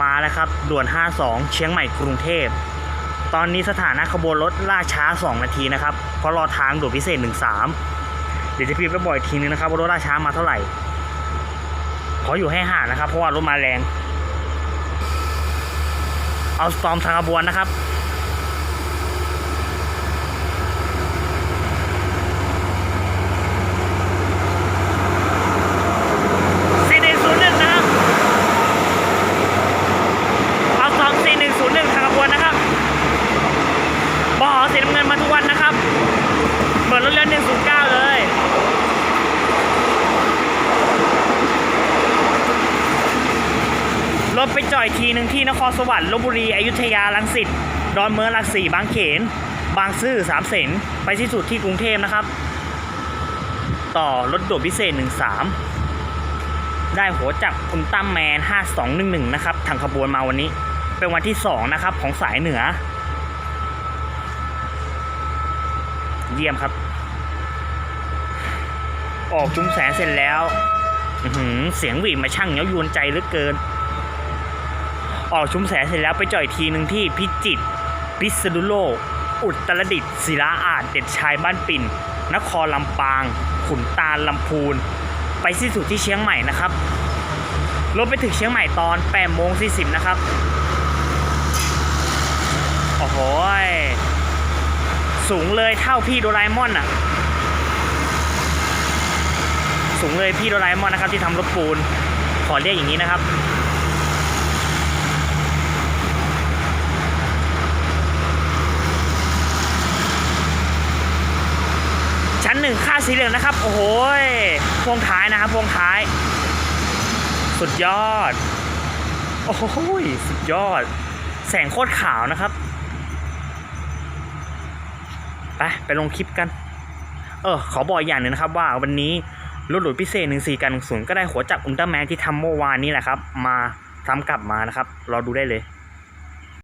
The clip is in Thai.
มาแล้วครับ ด่วน 52 เชียงใหม่กรุงเทพ ตอนนี้สถานะขบวนรถล่าช้า 2 นาทีนะครับ เพราะรอทางด่วนพิเศษ 13 เดี๋ยวจะพิมพ์ไปบ่อยทีนึงนะครับว่ารถล่าช้ามาเท่าไหร่ ขออยู่ให้ห่างนะครับ เพราะว่ารถมาแรง เอาสตอมทางขบวนนะครับ สี่หนึ่งศูนย์หนึ่งนะครับเอาสองสี่หนึ่งศูนย์หนึ่งทางขบวนนะครับบอสีน้ำเงินมาทุกวันนะครับ เหมือนรถเรือหนึ่งศูนย์เก้าเลย รถไปจ่ อยทีหนึ่งที่นครสวรรค์ลบบุรีอยุธยาลังสิตดอนเมืองหลักสี่บางเขน บางซื่อสามเสนไปที่สุดที่กรุงเทพนะครับ ต่อรถด่วนพิเศษ 13 ได้หัวจับคุณตั้มแมน 5211 นะครับทางขบวนมาวันนี้ เป็นวันที่ 2 นะครับ ของสายเหนือ เยี่ยมครับ ออกจุ้มแสนเสร็จแล้วหือเสียงหวีมาช่างเย้ายวนใจเหลือเกิน ออกชุมแสเสร็จแล้วไปจ่อยทีหนึ่งที่พิจิตรพิษณุโลก อุตรดิตถ์ศิลาอาจเด็ดชายบ้านปิ่น นครลำปาง ขุนตาลลำพูน ไปสิ้นสุดที่เชียงใหม่นะครับรถไปถึงเชียงใหม่ตอน8โมง40 นะครับ โอ้โหสูงเลยเท่าพี่โดราเอมอนอะสูงเลยพี่โดราเอมอนนะครับที่ทำรถปูน ขอเรียกอย่างนี้นะครับ ชั้นหนึ่งค่าสีเหลืองนะครับ โอ้โหพวงท้ายนะครับพวงท้าย สุดยอด โอ้โหสุดยอด แสงโคตรขาวนะครับ ไปไปลงคลิปกัน เออ ขอบอกอย่างหนึ่งนะครับว่าวันนี้รถหลุดพิเศษ1 4กันศูนย์ก็ได้หัวจับอุลตร้าแมนที่ทำเมื่อวานนี้แหละครับ มาทำกลับมานะครับ รอดูได้เลย